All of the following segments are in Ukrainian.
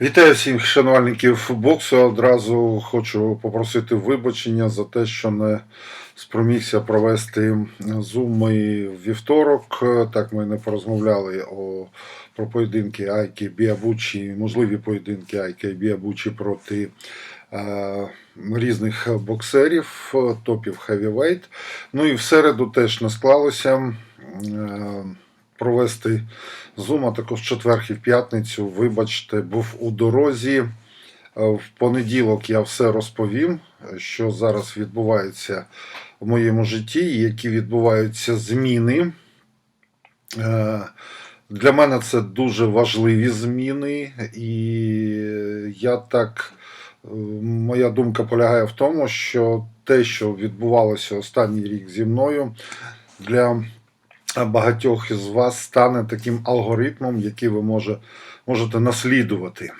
Вітаю всіх шанувальників боксу. Одразу хочу попросити вибачення за те, що не спромігся провести зуми в вівторок. Так ми не порозмовляли о, про поєдинки Айки Біабучі, можливі поєдинки Айки Біабучі проти е, різних боксерів, топів хевівейт. Ну і в середу теж не склалося. Е, провести Зум, а також в четвер і в п'ятницю. Вибачте, був у дорозі. Е, В понеділок я все розповім, що зараз відбувається в моєму житті, які відбуваються зміни. Е, Для мене це дуже важливі зміни, і я так, е, моя думка полягає в тому, що те, що відбувалося останній рік зі мною, для багатьох із вас стане таким алгоритмом, який ви може, можете наслідувати.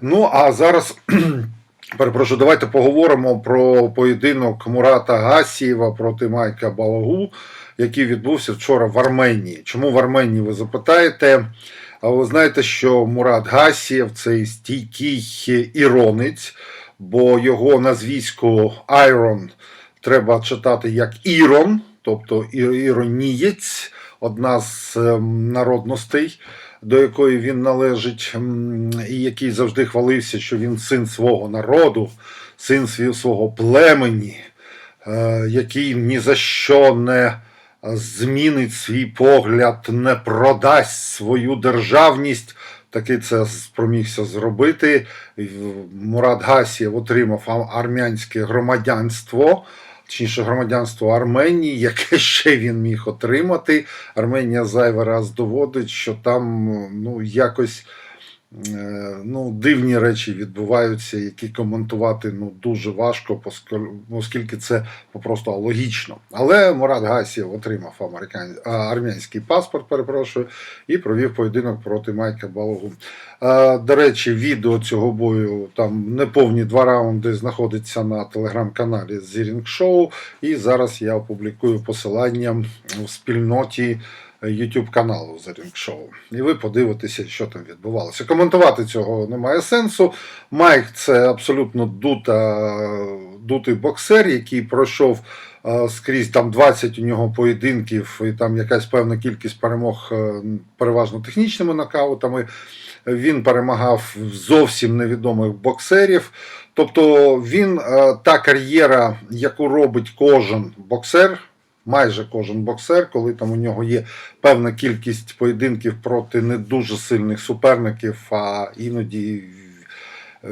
Ну, а зараз, перепрошую, давайте поговоримо про поєдинок Мурата Гасієва проти Майка Балагу, який відбувся вчора в Арменії. Чому в Арменії ви запитаєте? А ви знаєте, що Мурат Гасієв це стійкий іронець, бо його назвісько Iron треба читати як Ірон, тобто іронієць, одна з ем, народностей, до якої він належить, і який завжди хвалився, що він син свого народу, син свого племені, е, який ні за що не змінить свій погляд, не продасть свою державність. Таки це спромігся зробити. Мурат Гасієв отримав армянське громадянство, точніше громадянство Арменії, яке ще він міг отримати. Арменія зайвий раз доводить, що там ну, якось ну, дивні речі відбуваються, які коментувати ну, дуже важко, оскільки це попросту логічно. Але Мурат Гасієв отримав американ... армянський паспорт, перепрошую, і провів поєдинок проти Майка Балогу. Е, До речі, відео цього бою там неповні два раунди знаходиться на телеграм-каналі Зірінг Шоу. І зараз я опублікую посилання в спільноті YouTube каналу Зерінг Шоу. І ви подивитеся, що там відбувалося. Коментувати цього немає сенсу. Майк це абсолютно дута, дутий боксер, який пройшов е, скрізь там 20 у нього поєдинків, і там якась певна кількість перемог е, переважно технічними нокаутами. Він перемагав зовсім невідомих боксерів. Тобто він е, та кар'єра, яку робить кожен боксер, майже кожен боксер, коли там у нього є певна кількість поєдинків проти не дуже сильних суперників, а іноді е,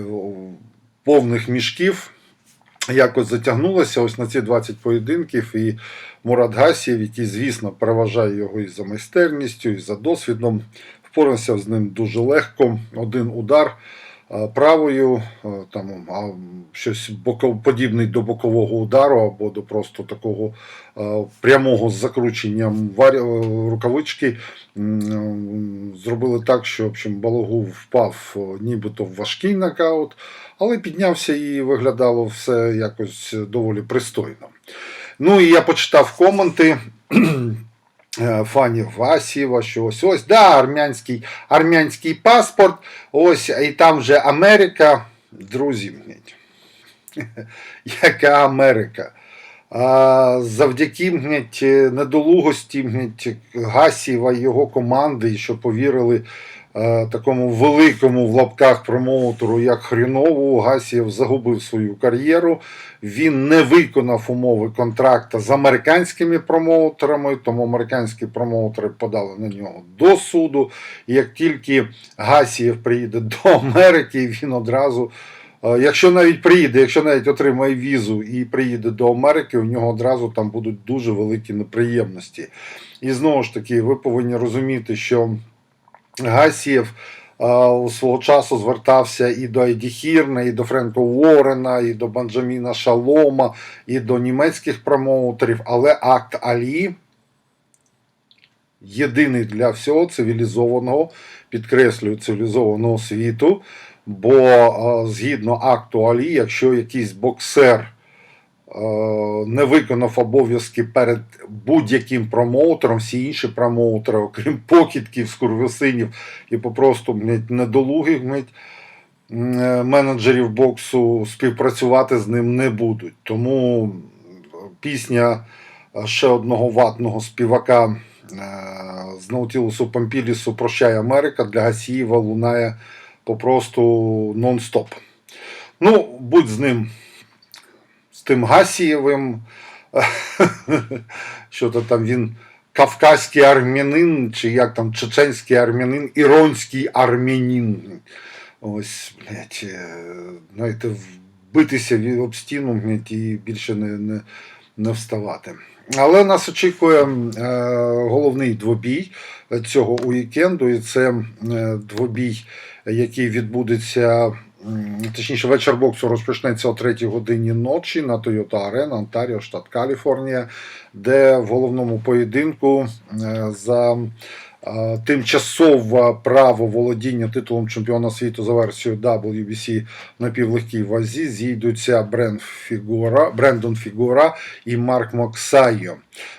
повних мішків. Якось затягнулося ось на ці 20 поєдинків, і Мурат Гасієв, який, звісно, переважає його і за майстерністю, і за досвідом, впорався з ним дуже легко. Один удар правою, там а, щось подібний до бокового удару або до просто такого прямого з закрученням е, рукавички. Зробили так, що общем, Балогу впав е, нібито в важкий нокаут, але піднявся і виглядало все якось доволі пристойно. Ну і я почитав коменти. е, Фанів Васіва, що ось ось, да, армянський, армянський паспорт, ось, і там вже Америка. Друзі, яка Америка? А, завдяки недолугості блядь, Гасіва і його команди, що повірили е, такому великому в лапках промоутеру, як Хрінову, Гасієв загубив свою кар'єру. Він не виконав умови контракта з американськими промоутерами, тому американські промоутери подали на нього до суду. І як тільки Гасієв приїде до Америки, він одразу. Е, Якщо навіть приїде, якщо навіть отримає візу і приїде до Америки, у нього одразу там будуть дуже великі неприємності. І знову ж таки, ви повинні розуміти, що Гасієв у свого часу звертався і до Еді Хірна, і до Френка Уоррена, і до Бенджаміна Шалома, і до німецьких промоутерів, але акт Алі єдиний для всього цивілізованого, підкреслюю, цивілізованого світу. Бо згідно акту Алі, якщо якийсь боксер не виконав обов'язки перед будь-яким промоутером, всі інші промоутери, окрім покидьків, скурвесинів і попросту блядь, недолугих блядь, е, менеджерів боксу співпрацювати з ним не будуть. Тому пісня е, ще одного ватного співака е, з Наутілусу Помпілісу Прощай Америка для Гасієва лунає попросту нон-стоп. Ну, будь з ним, тим Гасієвим, що то там він кавказький армянин, чи як там чеченський армянин, іронський армянин. Ось, блядь, е, знаєте, вбитися об стіну блядь, і більше не, не, не вставати. Але нас очікує е, головний двобій цього уікенду, і це е, двобій, який відбудеться, точніше, вечір боксу розпочнеться о 3 годині ночі на Toyota Arena, Онтаріо, штат Каліфорнія, де в головному поєдинку е, за е, тимчасове право володіння титулом чемпіона світу за версією WBC на півлегкій вазі зійдуться Фігура, Брендон Фігура і Марк Моксайо.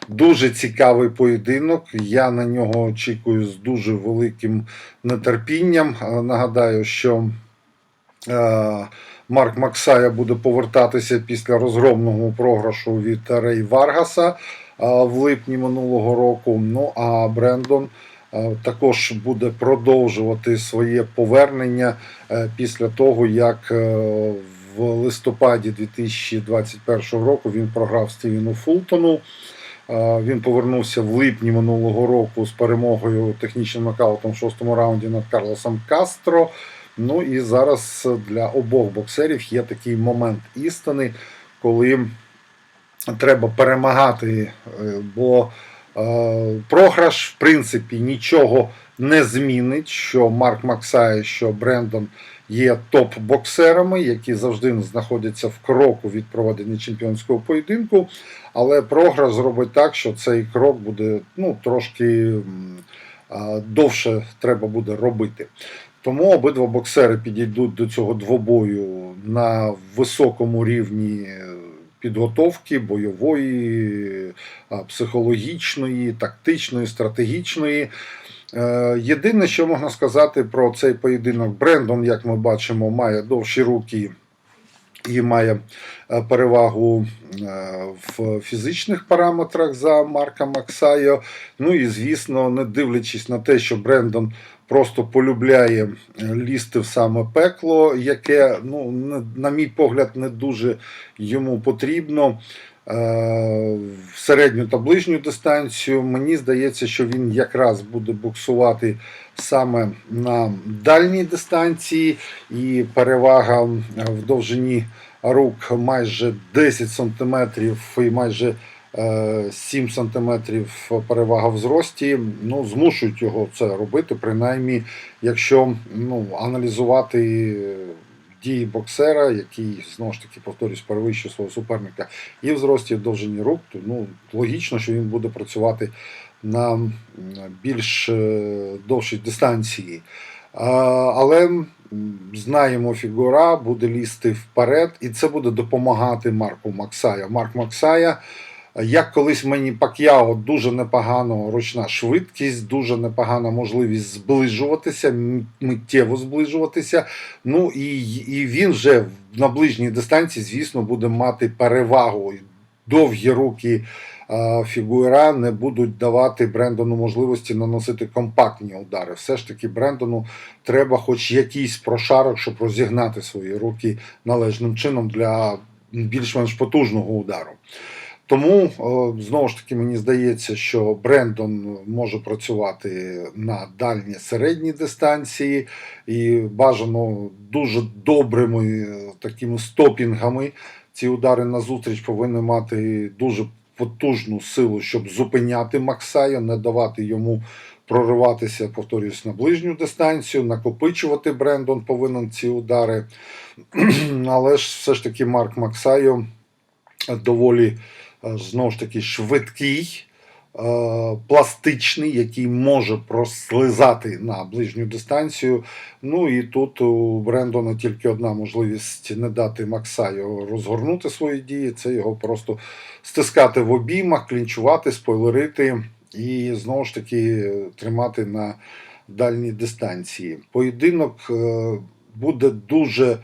Дуже цікавий поєдинок. Я на нього очікую з дуже великим нетерпінням. Е, Нагадаю, що Марк Максая буде повертатися після розгромного програшу від Рей Варгаса е, в липні минулого року. Ну а Брендон е, також буде продовжувати своє повернення е, після того, як е, в листопаді 2021 року він програв Стівену Фултону. Е, Він повернувся в липні минулого року з перемогою технічним нокаутом в шостому раунді над Карлосом Кастро. Ну і зараз для обох боксерів є такий момент істини, коли треба перемагати, е, бо е, програш, в принципі, нічого не змінить. Що Марк Максай, що Брендон є топ-боксерами, які завжди знаходяться в кроку від проведення чемпіонського поєдинку. Але програш зробить так, що цей крок буде ну, трошки довше треба буде робити. Тому обидва боксери підійдуть до цього двобою на високому рівні підготовки бойової, психологічної, тактичної, стратегічної. Е, Єдине, що можна сказати про цей поєдинок, Брендон, як ми бачимо, має довші руки і має е, перевагу е, в фізичних параметрах за Марка Максайо. Ну і звісно, не дивлячись на те, що Брендон просто полюбляє е, лізти в саме пекло, яке, ну, на мій погляд, не дуже йому потрібно. Е, В середню та ближню дистанцію мені здається, що він якраз буде боксувати саме на дальній дистанції, і перевага в довжині рук майже 10 см і майже е, 7 см перевага в зрості. Ну, змушують його це робити, принаймні, якщо ну, аналізувати дії боксера, який знову ж таки повторюсь, перевищує свого суперника і в зрості, і в довжині рук, то ну, логічно, що він буде працювати на більш е, довшій дистанції. Але знаємо, фігура буде лізти вперед, і це буде допомагати Марку Максая. Марк Максая, як колись мені Пак'яо, дуже непогано ручна швидкість, дуже непогана можливість зближуватися, миттєво зближуватися. Ну і, і він вже на ближній дистанції, звісно, буде мати перевагу. Довгі руки Фігуера не будуть давати Брендону можливості наносити компактні удари. Все ж таки, Брендону треба хоч якийсь прошарок, щоб розігнати свої руки належним чином для більш-менш потужного удару. Тому знову ж таки мені здається, що Брендон може працювати на дальній середній дистанції і бажано дуже добрими такими стопінгами. Ці удари на зустріч повинні мати дуже потужну силу, щоб зупиняти Максая, не давати йому прориватися, повторюсь, на ближню дистанцію, накопичувати Брендон повинен ці удари. Але ж все ж таки Марк Максайо доволі знову ж таки швидкий, е, пластичний, який може прослизати на ближню дистанцію. Ну і тут у Брендона тільки одна можливість не дати Максаю розгорнути свої дії. Це його просто стискати в обіймах, клінчувати, спойлерити і знову ж таки тримати на дальній дистанції. Поєдинок е, буде дуже. е,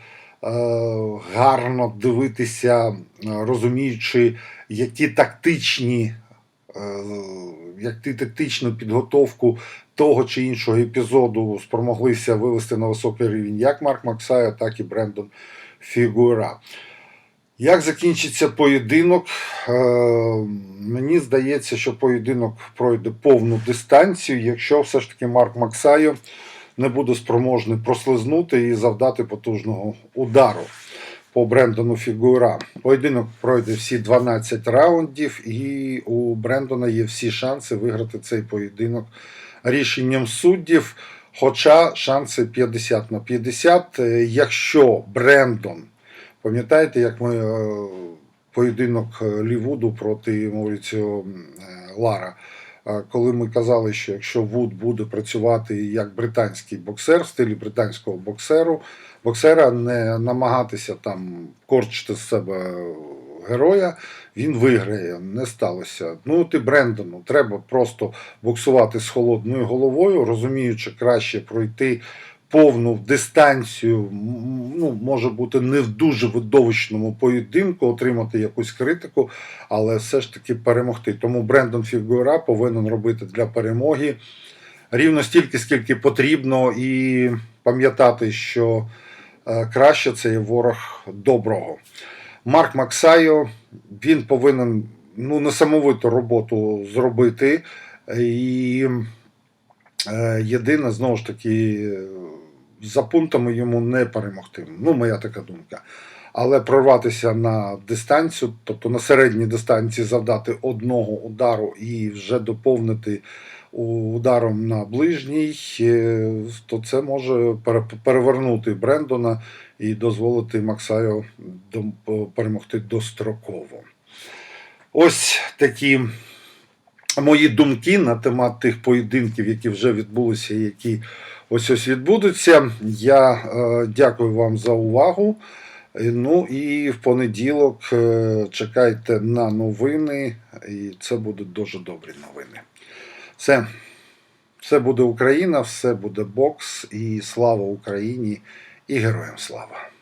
Гарно дивитися, е, розуміючи, які тактичні е, як ти тактичну підготовку того чи іншого епізоду спромоглися вивести на високий рівень як Марк Максая, так і Брендон Фігура. Як закінчиться поєдинок? Е, мені здається, що поєдинок пройде повну дистанцію, якщо все ж таки Марк Максайо не буде спроможний прослизнути і завдати потужного удару по Брендону Фігура. Поєдинок пройде всі 12 раундів, і у Брендона є всі шанси виграти цей поєдинок рішенням суддів. Хоча шанси 50 на 50. Е, Якщо Брендон, пам'ятаєте, як ми е, поєдинок Лівуду проти Мауріціо е, Лара. Коли ми казали, що якщо Вуд буде працювати як британський боксер в стилі британського боксеру, боксера не намагатися там корчити з себе героя, він виграє. Не сталося. Ну, ти Брендону треба просто боксувати з холодною головою, розуміючи, краще пройти повну дистанцію, ну, може бути не в дуже видовищному поєдинку, отримати якусь критику, але все ж таки перемогти. Тому Брендон Фігура повинен робити для перемоги рівно стільки, скільки потрібно, і пам'ятати, що е, краще це є ворог доброго. Марк Максайо він повинен ну, несамовиту роботу зробити. І е, єдине, знову ж таки, за пунктами йому не перемогти. Ну, моя така думка. Але прорватися на дистанцію, тобто на середній дистанції завдати одного удару і вже доповнити ударом на ближній, е, то це може перевернути Брендона і дозволити Максаю перемогти достроково. Ось такі мої думки на темат тих поєдинків, які вже відбулися, які ось ось відбудуться. Я е, дякую вам за увагу. Е, Ну і в понеділок е, чекайте на новини, і це будуть дуже добрі новини. Все, все буде Україна, все буде бокс, і слава Україні і героям слава!